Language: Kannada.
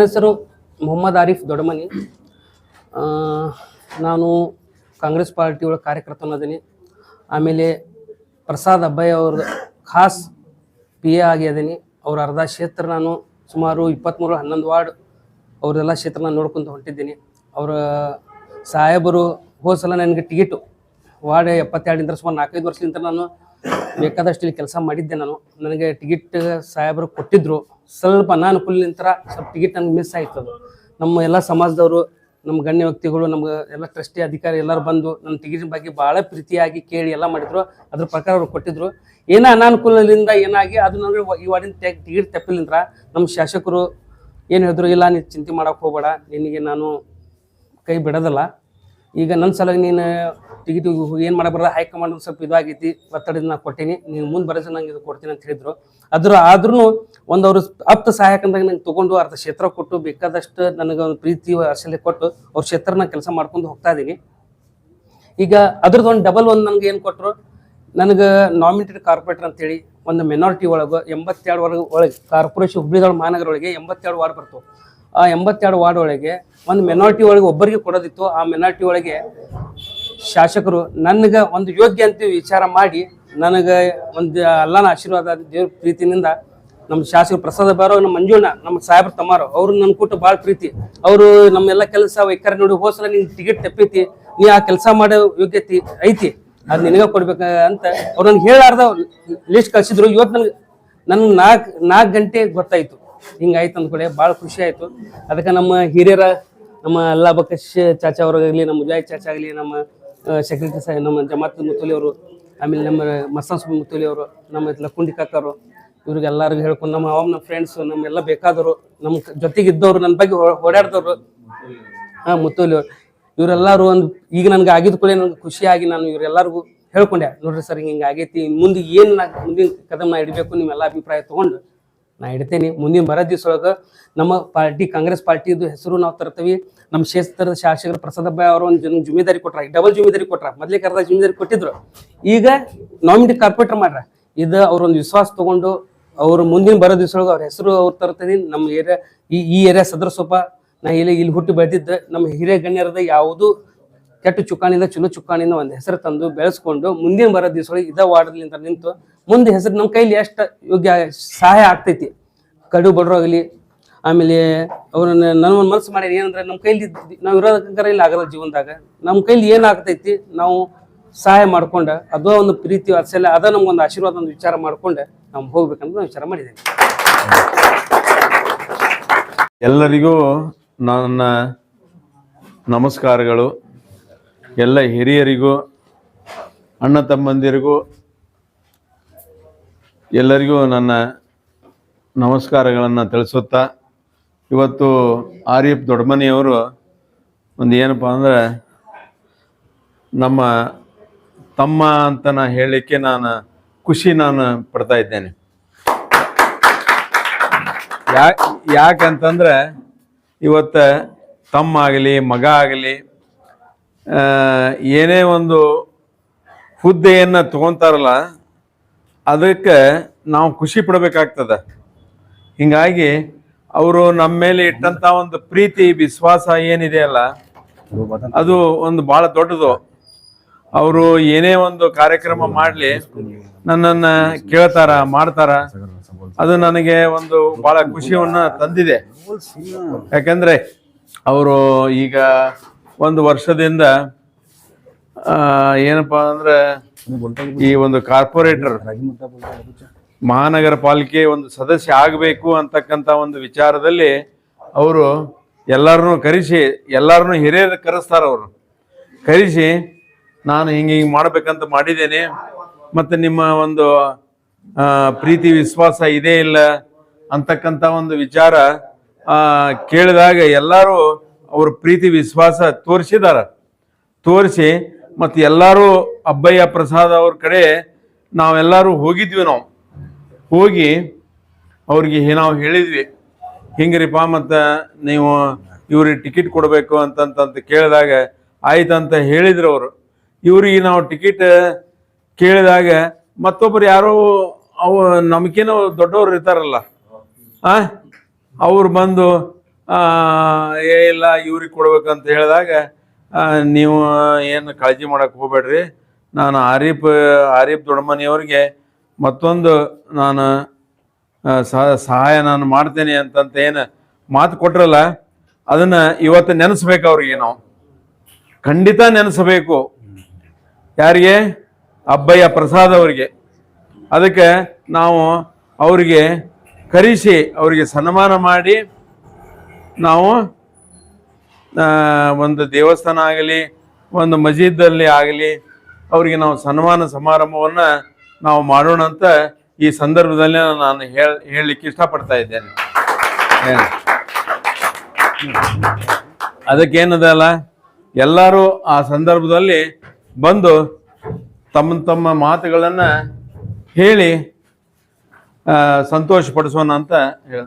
ಹೆಸರು ಮೊಹಮ್ಮದ್ ಆರಿಫ್ ದೊಡ್ಡಮನಿ. ಆ, ನಾನು ಕಾಂಗ್ರೆಸ್ ಪಾರ್ಟಿ ಒಳಗೆ ಕಾರ್ಯಕರ್ತನದೀನಿ ಆಮೇಲೆ ಪ್ರಸಾದ್ ಅಬ್ಬಯ್ಯ ಅವ್ರದ್ದು ಖಾಸ್ ಪಿ ಎ ಆಗಿ ಅದೀನಿ. ಅವ್ರ ಅರ್ಧ ಕ್ಷೇತ್ರ ನಾನು ಸುಮಾರು ಇಪ್ಪತ್ತ್ಮೂರು ಹನ್ನೊಂದು ವಾರ್ಡ್ ಅವ್ರದೆಲ್ಲ ಕ್ಷೇತ್ರ ನಾನು ನೋಡ್ಕೊಂತ ಹೊಂಟಿದ್ದೀನಿ. ಅವರ ಸಾಹೇಬರು ಹೋದ ಸಲ ನನಗೆ ಟಿಕೆಟು ವಾರ್ಡ್ ಎಪ್ಪತ್ತೆರಡಿಂದ ಸುಮಾರು ನಾಲ್ಕೈದು ವರ್ಷದಿಂದ ನಾನು ಬೇಕಾದಷ್ಟು ಇಲ್ಲಿ ಕೆಲಸ ಮಾಡಿದ್ದೆ ನಾನು. ನನಗೆ ಟಿಕೆಟ್ ಸಾಹೇಬರು ಕೊಟ್ಟಿದ್ರು. ಸ್ವಲ್ಪ ಅನಾನುಕೂಲಿಂತರ ಸ್ವಲ್ಪ ಟಿಕೆಟ್ ನಮ್ಗೆ ಮಿಸ್ ಆಯ್ತು ಅದು ನಮ್ಮ ಎಲ್ಲ ಸಮಾಜದವರು, ನಮ್ಮ ಗಣ್ಯ ವ್ಯಕ್ತಿಗಳು, ನಮ್ಗೆ ಎಲ್ಲ ಟ್ರಸ್ಟಿ ಅಧಿಕಾರಿ ಎಲ್ಲರೂ ಬಂದು ನನ್ನ ಟಿಕೆಟ್ ಬಗ್ಗೆ ಭಾಳ ಪ್ರೀತಿಯಾಗಿ ಕೇಳಿ ಎಲ್ಲ ಮಾಡಿದ್ರು. ಅದ್ರ ಪ್ರಕಾರ ಅವ್ರು ಕೊಟ್ಟಿದ್ರು. ಏನೋ ಅನಾನುಕೂಲದಿಂದ ಏನಾಗಿ ಅದು ನನಗೆ ಈ ವಾರ್ಡಿನ ಟಿಕೆಟ್ ತಪ್ಪಿಲಿಂದ್ರ ನಮ್ಮ ಶಾಸಕರು ಏನು ಹೇಳಿದ್ರು, ಇಲ್ಲ ನೀನು ಚಿಂತೆ ಮಾಡೋಕೆ ಹೋಗಬೇಡ. ನಿನಗೆ ನಾನು ಕೈ ಬಿಡೋದಲ್ಲ. ಈಗ ನನ್ನ ಸಲುವಾಗಿ ನೀನು ಟಿಕೆಟ್ ಏನು ಮಾಡಬಾರ್ದು ಹೈಕಮಾಂಡ್ ಸ್ವಲ್ಪ ಇದಾಗೈತಿ, ಒತ್ತಡದಿಂದ ನಾನು ಕೊಟ್ಟೀನಿ, ನೀನು ಮುಂದೆ ಬರೋಸ ನಂಗೆ ಇದು ಕೊಡ್ತೀನಿ ಅಂತ ಹೇಳಿದ್ರು. ಅದ್ರ ಆದ್ರೂ ಒಂದು ಅವರು ಆಪ್ತ ಸಹಾಯಕಂದಾಗ ನಂಗೆ ತೊಗೊಂಡು ಅರ್ಧ ಕ್ಷೇತ್ರ ಕೊಟ್ಟು, ಬೇಕಾದಷ್ಟು ನನಗೆ ಒಂದು ಪ್ರೀತಿ ಅಸಲೆ ಕೊಟ್ಟು ಅವ್ರ ಕ್ಷೇತ್ರನ ಕೆಲಸ ಮಾಡ್ಕೊಂಡು ಹೋಗ್ತಾ ಇದ್ದೀನಿ ಈಗ ಅದ್ರದ್ದು ಒಂದು ಡಬಲ್ ಒಂದು ನನಗೆ ಏನು ಕೊಟ್ಟರು ನನಗೆ ನಾಮಿನೇಟೆಡ್ ಕಾರ್ಪೊರೇಟರ್ ಅಂತೇಳಿ ಒಂದು ಮೆನಾರಿಟಿ ಒಳಗೆ, ಎಂಬತ್ತೆರಡು ವರ್ಗ ಒಳಗೆ ಕಾರ್ಪೊರೇಷನ್ ಹುಬ್ಳಿದೊಳಗೆ ಮಹಾನಗರ ಒಳಗೆ ಎಂಬತ್ತೆರಡು ವಾರ್ಡ್ ಬರ್ತವೆ. ಆ ಎಂಬತ್ತೆರಡು ವಾರ್ಡ್ ಒಳಗೆ ಒಂದು ಮೆನಾರಿಟಿ ಒಳಗೆ ಒಬ್ಬರಿಗೆ ಕೊಡೋದಿತ್ತು. ಆ ಮೆನಾರಿಟಿ ಒಳಗೆ ಶಾಸಕರು ನನಗೆ ಒಂದು ಯೋಗ್ಯ ಅಂತ ವಿಚಾರ ಮಾಡಿ ನನಗೆ ಒಂದು ಅಲ್ಲನ ಆಶೀರ್ವಾದ ದೇವ್ರ ಪ್ರೀತಿನಿಂದ ನಮ್ಮ ಶಾಸಕರು ಪ್ರಸಾದ ಬಾರೋ, ನಮ್ಮ ಮಂಜುಣ್ಣ, ನಮ್ಮ ಸಾಹೇಬ್ರ ತಮ್ಮಾರು, ಅವ್ರು ನನ್ನ ಕೊಟ್ಟು ಭಾಳ ಪ್ರೀತಿ. ಅವರು ನಮ್ಮೆಲ್ಲ ಕೆಲಸ ವೈಖರಿ ನೋಡಿ ಹೋಸಲ ನಿನ್ ಟಿಕೆಟ್ ತಪ್ಪೈತಿ, ನೀ ಆ ಕೆಲಸ ಮಾಡೋ ಯೋಗ್ಯತೆ ಐತಿ, ಅದು ನಿನಗೆ ಕೊಡ್ಬೇಕ ಅಂತ ಅವ್ರು ನನ್ಗೆ ಹೇಳಾರ್ದ ಲಿಸ್ಟ್ ಕಳ್ಸಿದ್ರು. ಇವತ್ತು ನನಗೆ ನನ್ಗೆ ನಾಲ್ಕು ನಾಲ್ಕು ಗಂಟೆ ಗೊತ್ತಾಯ್ತು. ಹಿಂಗಾಯ್ತು ಅಂದ್ಕೊಳ್ಳಿ ಭಾಳ ಖುಷಿ ಆಯಿತು. ಅದಕ್ಕೆ ನಮ್ಮ ಹಿರಿಯರ, ನಮ್ಮ ಅಲ್ಲಾ ಬಕಶ್ ಚಾಚಾ ಅವ್ರಿಗಾಗಲಿ ನಮ್ಮ ಉಜಾಯ್ ಚಾಚಾ ಆಗಲಿ, ನಮ್ಮ ಸೆಕ್ರೆಟರಿ ಸಾಹೇಬ್ ನಮ್ಮ ಜಮಾತ್ ಮುತ್ತೋಲಿ ಅವರು, ಆಮೇಲೆ ನಮ್ಮ ಮಸಾನ್ ಸುಬ್ಬ ಮುತ್ತುಲಿ ಅವರು, ನಮ್ಮ ಲಕ್ಕುಂಡಿ ಕಾಕರು ಇವ್ರಿಗೆ ಎಲ್ಲರಿಗೂ ಹೇಳ್ಕೊಂಡು ನಮ್ಮ ಅವಾಗ ನಮ್ಮ ಫ್ರೆಂಡ್ಸು ನಮ್ಮೆಲ್ಲ ಬೇಕಾದವರು, ನಮ್ಮ ಜೊತೆಗೆ ಇದ್ದವರು ನನ್ನ ಬಗ್ಗೆ ಓಡಾಡ್ದವ್ರು ಹಾಂ ಮುತ್ತೋಲಿ ಅವ್ರು. ಇವರೆಲ್ಲರೂ ಒಂದು, ಈಗ ನನಗೆ ಆಗಿದ ಕೂಡ ನನಗೆ ಖುಷಿಯಾಗಿ ನಾನು ಇವರೆಲ್ಲರಿಗೂ ಹೇಳ್ಕೊಂಡೆ. ನೋಡ್ರಿ ಸರ್, ಹಿಂಗೆ ಆಗೈತಿ ಮುಂದೆ ಏನು ನಾ, ಮುಂದಿನ ಕದಮ ಇಡಬೇಕು, ನಿಮ್ಮೆಲ್ಲ ಅಭಿಪ್ರಾಯ ತೊಗೊಂಡು. ನಾ ಇಡ್ತೇನೆ. ಮುಂದಿನ ಬರೋ ದಿವಸ ಒಳಗೆ ನಮ್ಮ ಪಾರ್ಟಿ, ಕಾಂಗ್ರೆಸ್ ಪಾರ್ಟಿದು ಹೆಸರು ನಾವು ತರ್ತೀವಿ. ನಮ್ಮ ಕ್ಷೇತ್ರದ ಶಾಸಕರು ಪ್ರಸಾದ್ ಅಬ್ಬಾಯ್ ಅವರು ಒಂದು ಜನ ಜುಮೇದಾರಿ ಕೊಟ್ರ ಡಬಲ್ ಜುಮೇದಾರಿ ಕೊಟ್ರ, ಮೊದಲೇ ಕರೆದ ಜುಮೇದಾರಿ ಕೊಟ್ಟಿದ್ರು. ಈಗ ನಾಮಿನಿ ಕಾರ್ಪೊರೇಟರ್ ಮಾಡ್ರ. ಇದು ಅವ್ರೊಂದು ವಿಶ್ವಾಸ ತಗೊಂಡು ಅವರು ಮುಂದಿನ ಬರೋ ದಿವಸ ಒಳಗೆ ಅವ್ರ ಹೆಸರು ಅವ್ರು ತರ್ತೀನಿ. ನಮ್ಮ ಏರಿಯಾ, ಈ ಏರಿಯಾ ಸೊಪ್ಪ ನಾ ಇಲ್ಲಿ ಇಲ್ಲಿ ಹುಟ್ಟು ಬೆಳೆದಿದ್ದೆ ನಮ್ಮ ಹಿರಿಯ ಗಣ್ಯರದ ಯಾವುದು ಕೆಟ್ಟ ಚುಕ್ಕಾಣಿಯಿಂದ ಚಲೋ ಚುಕ್ಕಾಣಿಯಿಂದ ಒಂದು ಹೆಸರು ತಂದು ಬೆಳೆಸ್ಕೊಂಡು ಮುಂದಿನ ಬರೋ ದಿವಸ ಒಳಗೆ ಇದ ವಾರ್ಡ್ಲಿಂದ ನಿಂತು ಮುಂದೆ ಹೆಸರು ನಮ್ಮ ಕೈಲಿ ಎಷ್ಟು ಯೋಗ್ಯ ಸಹಾಯ ಆಗ್ತೈತಿ. ಕಡು ಬಡ್ರಾಗಲಿ ಆಮೇಲೆ ಅವ್ರನ್ನ ನನ್ನ ಒಂದು ಮನಸ್ಸು ಮಾಡಿ ಏನಂದ್ರೆ ನಮ್ಮ ಕೈಲಿ ನಾವು ಇರೋದಕ್ಕಂಕರ ಇಲ್ಲಿ ಆಗಲ್ಲ ಜೀವನದಾಗ. ನಮ್ಮ ಕೈಲಿ ಏನಾಗ್ತೈತಿ ನಾವು ಸಹಾಯ ಮಾಡ್ಕೊಂಡು ಅದೋ ಒಂದು ಪ್ರೀತಿ ವಾತ್ಸಲ್ಯ ಅದ ನಮ್ಗೊಂದು ಆಶೀರ್ವಾದ ಒಂದು ವಿಚಾರ ಮಾಡ್ಕೊಂಡು ನಾವು ಹೋಗ್ಬೇಕಂತ ನಾವು ವಿಚಾರ ಮಾಡಿದ್ದೇನೆ ಎಲ್ಲರಿಗೂ ನನ್ನ ನಮಸ್ಕಾರಗಳು. ಎಲ್ಲ ಹಿರಿಯರಿಗೂ, ಅಣ್ಣ ತಮ್ಮಂದಿರಿಗೂ, ಎಲ್ಲರಿಗೂ ನನ್ನ ನಮಸ್ಕಾರಗಳನ್ನು ತಿಳಿಸುತ್ತಾ, ಇವತ್ತು ಆರ್ ದೊಡ್ಡಮನೆಯವರು ದೊಡ್ಡಮನಿಯವರು ಒಂದು ಏನಪ್ಪ ಅಂದ್ರೆ, ನಮ್ಮ ತಮ್ಮ ಅಂತ ನಾ ಹೇಳಲಿಕ್ಕೆ ನಾನು ಖುಷಿ ನಾನು ಪಡ್ತಾ ಇದ್ದೇನೆ. ಯಾ, ಯಾಕಂತಂದ್ರೆ, ಇವತ್ತು ತಮ್ಮ ಆಗಲಿ, ಮಗ ಆಗಲಿ ಏನೇ ಒಂದು ಹುದ್ದೆಯನ್ನು ತೊಗೊತಾರಲ್ಲ, ಅದಕ್ಕೆ ನಾವು ಖುಷಿ ಪಡಬೇಕಾಗ್ತದೆ. ಹೀಗಾಗಿ ಅವರು ನಮ್ಮ ಮೇಲೆ ಇಟ್ಟಂತ ಒಂದು ಪ್ರೀತಿ, ವಿಶ್ವಾಸ ಏನಿದೆಯಲ್ಲ ಅದು ಒಂದು ಬಹಳ ದೊಡ್ಡದು. ಅವರು ಏನೇ ಒಂದು ಕಾರ್ಯಕ್ರಮ ಮಾಡಲಿ, ನನ್ನನ್ನು ಕೇಳ್ತಾರ, ಮಾಡ್ತಾರ, ಅದು ನನಗೆ ಒಂದು ಬಹಳ ಖುಷಿಯನ್ನ ತಂದಿದೆ. ಯಾಕಂದ್ರೆ, ಅವರು ಈಗ ಒಂದು ವರ್ಷದಿಂದ ಏನಪ್ಪ ಅಂದ್ರೆ ಈ ಒಂದು ಕಾರ್ಪೊರೇಟರ್ ಮಹಾನಗರ ಪಾಲಿಕೆ ಒಂದು ಸದಸ್ಯ ಆಗಬೇಕು ಅಂತಕ್ಕಂಥ ಒಂದು ವಿಚಾರದಲ್ಲಿ ಅವರು ಎಲ್ಲರನ್ನು ಕರೆಸಿ, ಎಲ್ಲರನ್ನು ಹಿರಿಯರು ಕರೆಸ್ತಾರ ಅವರು. ಕರೆಸಿ, ನಾನು ಹಿಂಗೆ ಹಿಂಗೆ ಮಾಡ್ಬೇಕಂತ ಮಾಡಿದ್ದೇನೆ, ಮತ್ತು ನಿಮ್ಮ ಒಂದು ಪ್ರೀತಿ, ವಿಶ್ವಾಸ ಇದೇ ಇಲ್ಲ ಅಂತಕ್ಕಂಥ ಒಂದು ವಿಚಾರ ಕೇಳಿದಾಗ ಎಲ್ಲರೂ ಅವ್ರ ಪ್ರೀತಿ ವಿಶ್ವಾಸ ತೋರಿಸಿದಾರ. ತೋರಿಸಿ ಮತ್ತು ಎಲ್ಲರೂ ಅಬ್ಬಯ್ಯ ಪ್ರಸಾದ್ ಅವ್ರ ಕಡೆ ನಾವೆಲ್ಲರೂ ಹೋಗಿದ್ವಿ ನಾವು. ಹೋಗಿ ಅವ್ರಿಗೆ ನಾವು ಹೇಳಿದ್ವಿ ಹಿಂಗ್ರಿಪ್ಪ ಮತ್ತು ನೀವು ಇವ್ರಿಗೆ ಟಿಕೆಟ್ ಕೊಡಬೇಕು ಅಂತಂತಂತ ಕೇಳಿದಾಗ ಆಯ್ತಂತ ಹೇಳಿದ್ರು ಅವರು. ಇವ್ರಿಗೆ ನಾವು ಟಿಕೆಟ್ ಕೇಳಿದಾಗ ಮತ್ತೊಬ್ಬರು ಯಾರೋ ಅವು ನಮ್ಗೇನೋ ದೊಡ್ಡವ್ರು ಇರ್ತಾರಲ್ಲ, ಆ, ಅವ್ರು ಬಂದು ಏ, ಇಲ್ಲ, ಇವ್ರಿಗೆ ಕೊಡ್ಬೇಕಂತ ಹೇಳಿದಾಗ ನೀವು ಏನು ಕಾಳಜಿ ಮಾಡಕ್ಕೆ ಹೋಗ್ಬೇಡ್ರಿ. ನಾನು ಆರೀಫ್ ಆರೀಫ್ ದೊಡ್ಡಮನಿಯವ್ರಿಗೆ ಮತ್ತೊಂದು ನಾನು ಸಹ- ಸಹಾಯ ನಾನು ಮಾಡ್ತೇನೆ ಅಂತಂತ ಏನು ಮಾತು ಕೊಟ್ರಲ್ಲ, ಅದನ್ನು ಇವತ್ತು ನೆನೆಸ್ಬೇಕು ಅವ್ರಿಗೆ ನಾವು. ಖಂಡಿತ ನೆನೆಸಬೇಕು. ಯಾರಿಗೆ? ಅಬ್ಬಯ್ಯ ಪ್ರಸಾದ್ ಅವರಿಗೆ. ಅದಕ್ಕೆ ನಾವು ಅವರಿಗೆ ಕರೆಸಿ, ಅವರಿಗೆ ಸನ್ಮಾನ ಮಾಡಿ ನಾವು ಒಂದು ದೇವಸ್ಥಾನ ಆಗಲಿ, ಒಂದು ಮಸೀದಲ್ಲಿ ಆಗಲಿ, ಅವರಿಗೆ ನಾವು ಸನ್ಮಾನ ಸಮಾರಂಭವನ್ನು ನಾವು ಮಾಡೋಣ ಅಂತ ಈ ಸಂದರ್ಭದಲ್ಲಿ ನಾನು ಹೇಳ, ಹೇಳಲಿಕ್ಕೆ ಇಷ್ಟಪಡ್ತಾ ಇದ್ದೇನೆ? ಅದಕ್ಕೇನದಲ್ಲ, ಎಲ್ಲರೂ ಆ ಸಂದರ್ಭದಲ್ಲಿ ಬಂದು ತಮ್ಮ ತಮ್ಮ ಮಾತುಗಳನ್ನು ಹೇಳಿ ಸಂತೋಷ ಪಡಿಸೋಣ ಅಂತ ಹೇಳ